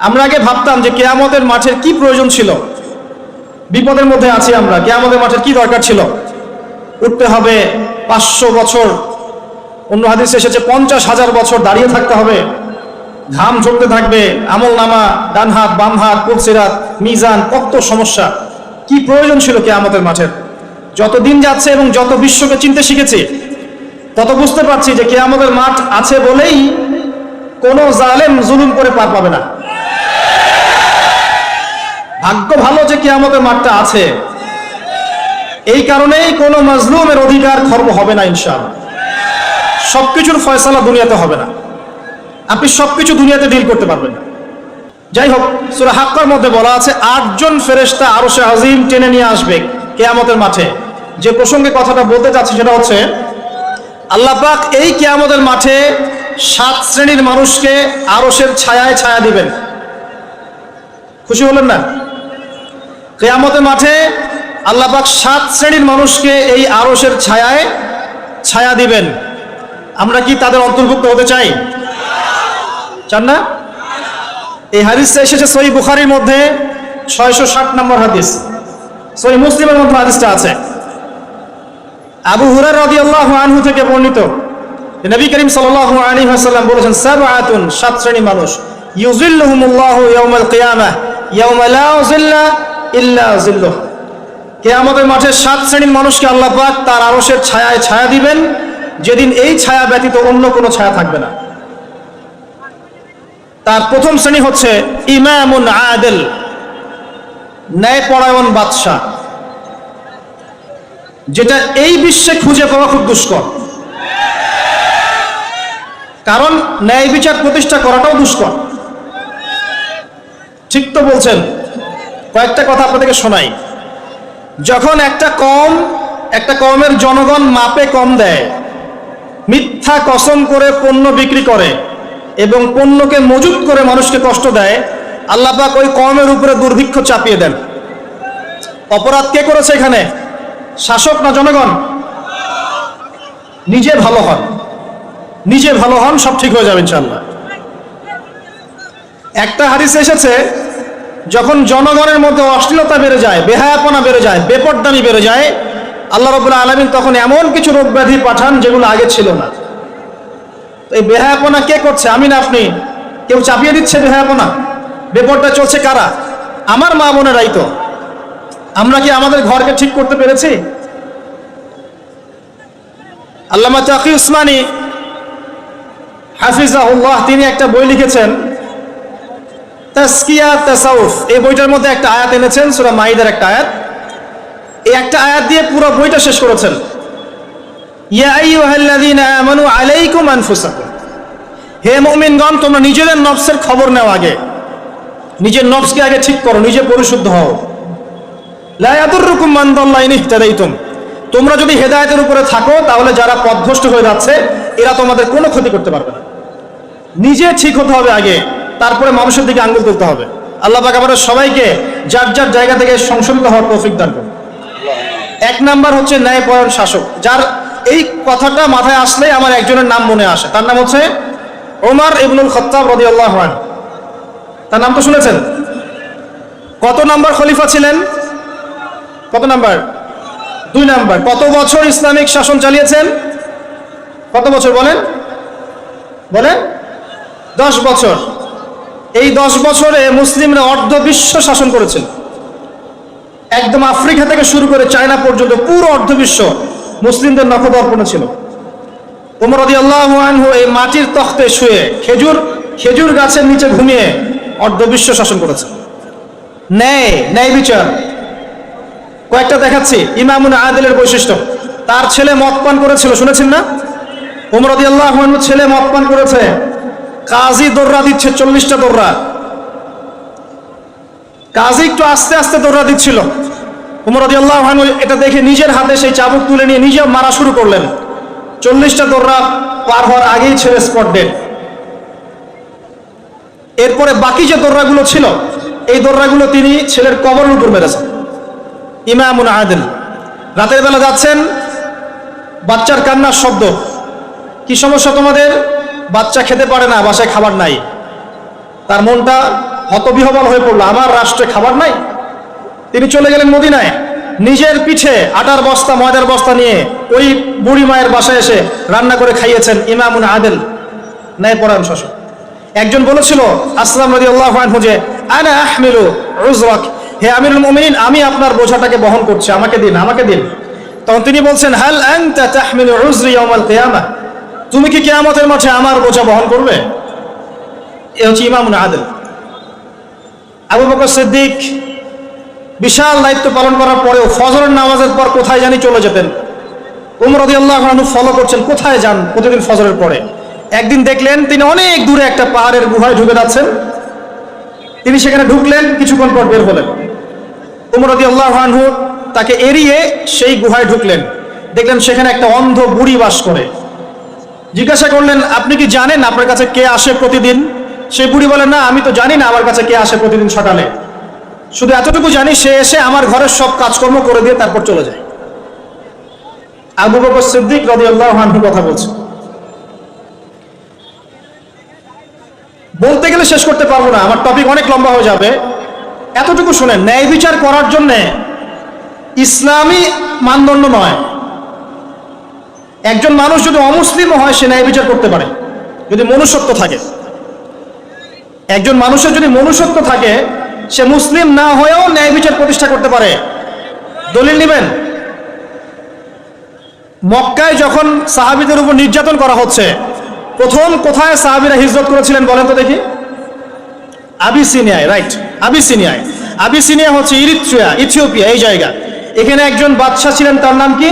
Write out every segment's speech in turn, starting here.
আমরা আগে ভাবতাম যে কেয়ামতের মাঠের কি প্রয়োজন ছিল। বিপদের মধ্যে আছি আমরা। কেয়ামতের মাঠের কি দরকার ছিল? উঠতে হবে পাঁচশো বছর। অন্য হাদিসে এসেছে, পঞ্চাশ হাজার বছর দাঁড়িয়ে থাকতে হবে। ঘাম ঝরতে থাকবে, আমল নামা, ডান হাত, বাম হাত কুলসিরাত মিজান, কত সমস্যা। কি প্রয়োজন ছিল কেয়ামতের মাঠের? যত দিন যাচ্ছে এবং যত বিশ্বকে চিনতে শিখেছি, তত বুঝতে পারছি যে কেয়ামতের মাঠ আছে বলেই কোনো জালেম জুলুম করে পার পাবে না। ভাগ্য ভালো যে কেয়ামতের মাঠটা আছে। এই কারণেই কোনো মাজলুমের অধিকার খর্ব হবে না, ইনশাআল্লাহ। সবকিছুর ফয়সালা দুনিয়াতে হবে না। আপনি সবকিছু দুনিয়াতে ডিল করতে পারবেন যাই হোক, সুরা হাক্কার মধ্যে বলা আছে, আটজন ফেরেশতা আরও সে আজিম টেনে নিয়ে আসবে কেয়ামতের মাঠে। যে প্রসঙ্গে কথাটা বলতে চাচ্ছি সেটা হচ্ছে, আল্লাহ পাক এই কেয়ামতের মাঠে সাত শ্রেণির মানুষকে আরসের ছায়ায় ছায়া দিবেন। খুশি হলেন না? কেয়ামতের মাঠে আল্লাহ পাক সাত শ্রেণির মানুষকে এই আরসের ছায়ায় ছায়া দিবেন। আমরা কি তাদের অন্তর্ভুক্ত হতে চাই? চান না? এই হাদিসটা এসেছে সহি বুখারির মধ্যে ছয়শো ষাট নম্বর হাদিস। সহি মুসলিমের মধ্যে হাদিসটা আছে। আবু হুরার রাদিয়াল্লাহু আনহু থেকে বর্ণিত। নবী করিম সাল্লাল্লাহু আলাইহি ওয়াসাল্লাম বলেছেন, সাবআতুন সাত শ্রেণি মানুষ। ইউজিল্লুহুমুল্লাহু ইয়াউমাল কিয়ামাহ ইয়াউমা লা ইল্লা জিল্লুহ। কিয়ামতের মাঠে সাত শ্রেণির মানুষকে আল্লাহ পাক তার আরশের ছায়ায় ছায়া দিবেন। যেদিন এই ছায়া ব্যতীত অন্য কোনো ছায়া থাকবে না। তার প্রথম শ্রেণি হচ্ছে ইমামুন আদেল, ন্যায়পরায়ণ বাদশাহ। যেটা এই বিশ্বে খুঁজে পাওয়া খুব দুষ্কর। কারণ ন্যায় বিচার প্রতিষ্ঠা করাটাও দুষ্কর। ঠিক তো বলছেন? কয়েকটা কথা আপনাদেরকে শোনাই। যখন একটা কম, একটা কমের জনগণ মাপে কম দেয়, মিথ্যা কসম করে পণ্য বিক্রি করে এবং পণ্যকে মজুত করে মানুষকে কষ্ট দেয় আল্লাপাক ওই কমের উপরে দুর্ভিক্ষ চাপিয়ে দেন। অপরাধ কে করেছে এখানে? শাসক না জনগণ? নিজে ভালো হন। নিজে ভালো হন, সব ঠিক হয়ে যাবে ইনশাল্লাহ একটা হাদিস এসেছে যখন জনগণের মধ্যে অশ্লীলতা বেড়ে যায়, বেহায়াপনা বেড়ে যায়, বেপরদামি বেড়ে যায়, আল্লাহ রবুল্লাহ আলমিন তখন এমন কিছু রোগ ব্যাধি পাঠান যেগুলো আগে ছিল না। এই বেহায়াপনা কে করছে? আমি না আপনি? কেউ চাপিয়ে দিচ্ছে বেহায়াপনা? বেপরটা চলছে কারা? আমার মা বোনেরাই তো। আমরা কি আমাদের ঘরকে ঠিক করতে পেরেছি? আল্লামা তাকি উসমানী হাফিজাহুল্লাহ, তিনি একটা বই লিখেছেন তাসকিয়া, তাসাউফ। এই বইটার মধ্যে একটা আয়াত এনেছেন, সুরা মাইদার একটা আয়াত। এই একটা আয়াত দিয়ে পুরো বইটা শেষ করেছেন। আলাইকুম আনফুসাকুম। হে মুমিনগণ, তোমরা নিজেদের নফসের খবর নাও আগে। নিজের নফসকে আগে ঠিক করো, নিজে পরিশুদ্ধ হও। লা ইয়াদুররুকুম মান দাল্লা ইন ইহতাদাইতুম। তোমরা যদি হেদায়েতের উপরে থাকো, তাহলে যারা পথভ্রষ্ট হয়ে যাচ্ছে, এরা তোমাদের কোনো ক্ষতি করতে পারবে না। নিজে ঠিক হতে হবে আগে। তারপরে মানুষের দিকে আঙ্গুল তুলতে হবে। আল্লাহ পাক আমাদের সবাইকে যার যার জায়গা থেকে সংশোধিত হওয়ার তৌফিক দান করুন। এক নাম্বার হচ্ছে ন্যায়পরায়ণ শাসক। যার এই কথাটা মাথায় আসলেই আমার একজনের নাম মনে আসে। তার নাম হচ্ছে ওমর ইবনুল খত্তাব রাদিয়াল্লাহু আনহু। তার নাম তো শুনেছেন? কত নাম্বার খলিফা ছিলেন? কত নাম্বার? দুই নাম্বার। কত বছর ইসলামিক শাসন চালিয়েছেন? কত বছর বলেন? বলেন? দশ বছর। এই দশ বছরে মুসলিমরা অর্ধ বিশ্ব শাসন করেছিল। একদম আফ্রিকা থেকে শুরু করে চায়না পর্যন্ত পুরো অর্ধ বিশ্ব মুসলিমদের নখদর্পণে ছিল। ওমর আল্লাহ আনহু এই মাটির তখতে শুয়ে খেজুর খেজুর গাছের নিচে ঘুমিয়ে অর্ধ বিশ্ব শাসন করেছে। ন্যায় ন্যায় বিচার। কয়েকটা দেখাচ্ছি, ইমামুন আদিলের বৈশিষ্ট্য। তার ছেলে মদ পান করেছিল, শুনেছেন না? ওমর আল্লাহ ছেলে মদ পান করেছে। কাজী দৌড়া দিচ্ছে চল্লিশটা দৌড়া কাজী একটু আস্তে আস্তে দৌড়া দিচ্ছিল। উমর আল্লাহ এটা দেখে নিজের হাতে সেই চাবুক তুলে নিয়ে নিজে মারা শুরু করলেন। চল্লিশটা দৌড়া পার হওয়ার আগেই ছেড়ে স্পট ডেড এরপরে বাকি যে দৌড়াগুলো ছিল, এই দৌড়াগুলো তিনি ছেলের কবরের উপর মেরেছেন। ইমামুন আদিল। রাতের বেলা যাচ্ছেন, বাচ্চার কান্নার শব্দ। কি সমস্যা তোমাদের? বাচ্চা খেতে পারে না, বাসায় খাবার নাই। তার মনটা হতবিহবল হয়ে পড়ল, আমার রাষ্ট্রে খাবার নাই? তিনি চলে গেলেন মদিনায়। নিজের পিঠে আটার বস্তা, ময়দার বস্তা নিয়ে ওই বুড়ি মায়ের বাসায় এসে রান্না করে খাইয়েছেন ইমামুন আদেল, ন্যায়পরায়ণ শাসক। একজন বলেছিল, আসলাম রদি আল্লাহ যে, আনা আহমিলু উজরাক। হে আমিরুল মুমিনিন, আমি আপনার বোঝাটাকে বহন করছি, আমাকে দিন আমাকে দিন। তখন তিনি বলছেন, হাল আনতা তাহমিলু উজরি ইয়াউমাল কিয়ামah তুমি কি কেয়ামতের মাঠে আমার বোঝা বহন করবে? এ হচ্ছে ইমামুন আদেল। আবু বকর সিদ্দিক বিশাল দায়িত্ব পালন করার পরেও ফজরের নামাজের পর কোথায় জানি চলে যেতেন। উমর রদি আল্লাহ ফলো করছেন, কোথায় যান প্রতিদিন ফজরের পরে? একদিন দেখলেন তিনি অনেক দূরে একটা পাহাড়ের গুহায় ঢুকে যাচ্ছেন। তিনি সেখানে ঢুকলেন, কিছুক্ষণ পর বের হলেন। উমরদি আল্লাহ আনহু তাকে এড়িয়ে সেই গুহায় ঢুকলেন। দেখলেন সেখানে একটা অন্ধ বুড়ি বাস করে। জিজ্ঞাসা করলেন, আপনি কি জানেন আপনার কাছে কে আসে প্রতিদিন? সে বুড়ি বলেন না, আমি তো জানি না আমার কাছে কে আসে প্রতিদিন সকালে। শুধু এতটুকু জানি, সে এসে আমার ঘরের সব কাজকর্ম করে দিয়ে তারপর চলে যায়। আবু বকর সিদ্দিক রদি আল্লাহ কথা বলছে। বলতে গেলে শেষ করতে পারব না, আমার টপিক অনেক লম্বা হয়ে যাবে। এতটুকু শুনেন, ন্যায় বিচার করার জন্য ইসলামী মানদণ্ড নয়। একজন মানুষ যদি অমুসলিমও হয়, সে ন্যায় বিচার করতে পারে, যদি মনুষ্যত্ব থাকে। একজন মানুষের যদি মনুষ্যত্ব থাকে, সে মুসলিম না হয়েও ন্যায় বিচার প্রতিষ্ঠা করতে পারে। দলিল নেবেন? মক্কায় যখন সাহাবিদের উপর নির্যাতন করা হচ্ছে, প্রথম কোথায় সাহাবিরা হিজরত করেছিলেন বলেন তো দেখি? আবিসিনিয়ায় রাইট আবিসিনিয়ায়। আবিসিনিয়া হচ্ছে ইরিত্রিয়া, ইথিওপিয়া, এই জায়গা। এখানে একজন বাদশাহ ছিলেন, তার নাম কি?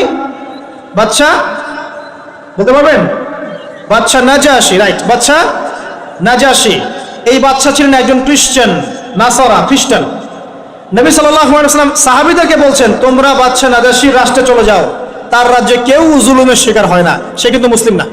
বাদশাহ বলতে পারবেন? বাদশাহ নাজাসি রাইট বাদশাহ নাজাসি এই বাচ্চা ছিলেন একজন খ্রিস্টান নাসারা, খ্রিস্টান। নবী সাল্লাম সাহাবিদেরকে বলছেন, তোমরা বাদশাহ নাজাসির রাষ্ট্রে চলে যাও। তার রাজ্যে কেউ জুলুমের শিকার হয় না। সে কিন্তু মুসলিম না।